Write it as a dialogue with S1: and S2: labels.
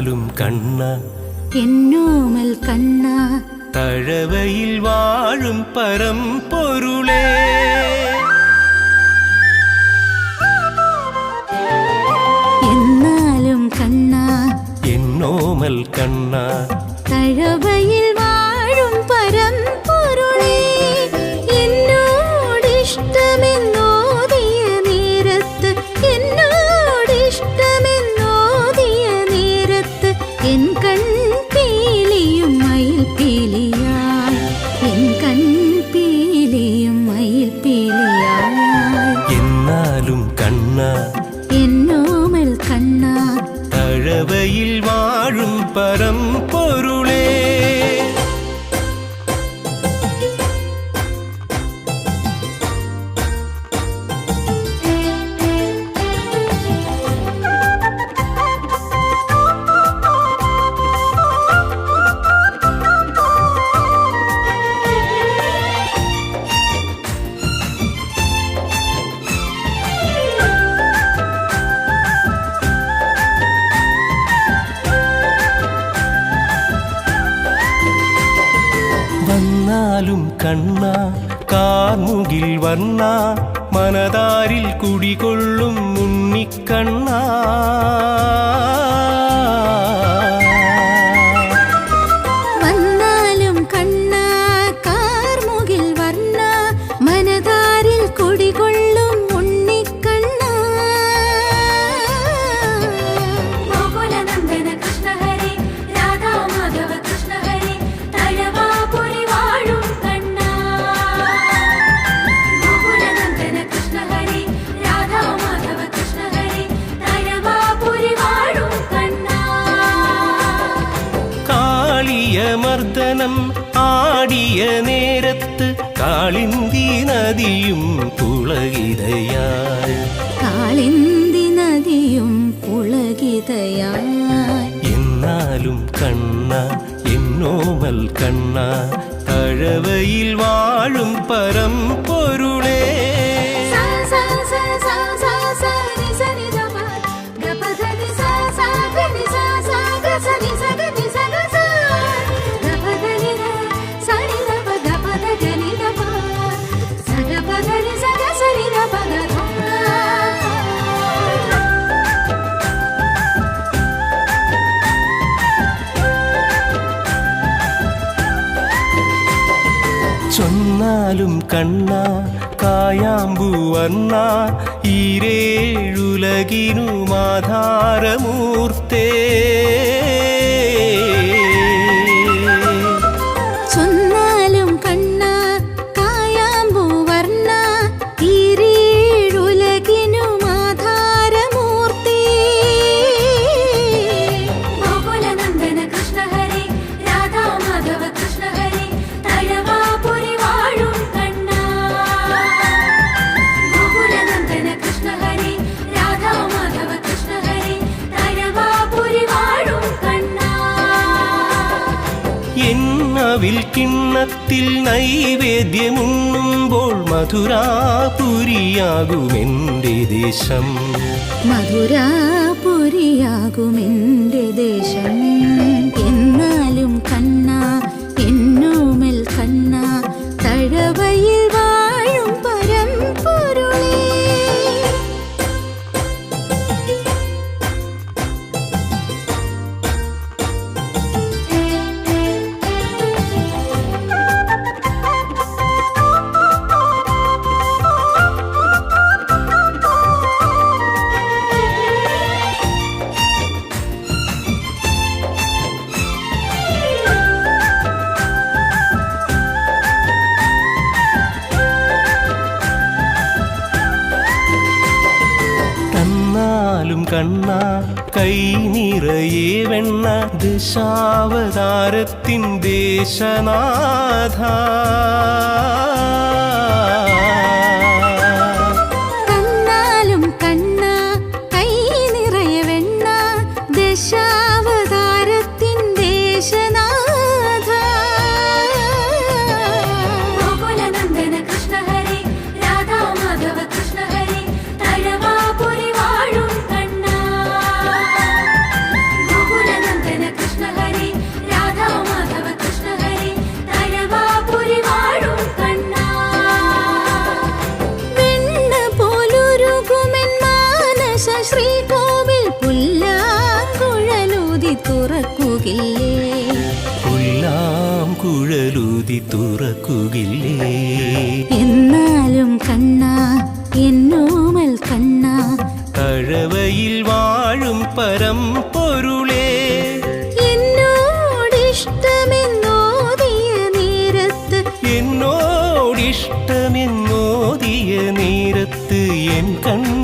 S1: കണ്ടാലും കണ്ണ.
S2: എന്നോമൽ കണ്ണ.
S1: തഴവയിൽ വാഴും പരം പൊരുളേ.
S2: എന്നാലും കണ്ണ.
S1: എന്നോമൽ കണ്ണ.
S2: തഴവയിൽ കാലും കണ്ണ കാർമുകിൽ വന്ന മനതാരിൽ കുടികൊള്ളും ഉണ്ണിക്കണ്ണ. പാടിയ നേരത്ത് കാളിന്തി നദിയും പുളകിതയാൽ.
S1: കാളിന്തി നദിയും പുളകിതയാൽ.
S2: എന്നാലും കണ്ണ എന്നോമൽ കണ്ണ തഴവയിൽ വാഴും പരം പൊരുളേ കണ്ണ
S3: കായാമ്പൂവർണ ഈരേഴുലകിനുമാധാരമൂർത്തേ
S2: മണവിൽ കിണ്ണത്തിൽ നൈവേദ്യമുണ്ണുമ്പോൾ മധുരാപുരിയാകുമെന്റെ ദേശം.
S1: മധുരാപുരിയാകുമെന്റെ ദേശം കണ്ണ
S2: കൈ നിറയെ വെണ്ണ ദശാവതാരത്തിൻ ദേശനാഥ.
S3: ശ്രീകോവിൽ പുല്ലാങ്കുഴലൂതി തുറക്കുകില്ലേ? പുല്ലാങ്കുഴലൂതി തുറക്കുകില്ലേ?
S2: എന്നാലും കണ്ണ എന്നോമൽ കണ്ണ.
S3: കഴവയിൽ വാഴും പരം പൊരുളേ. എന്നോടിഷ്ടമെന്നോദിയ നേരത്ത് എൻ കണ്ണ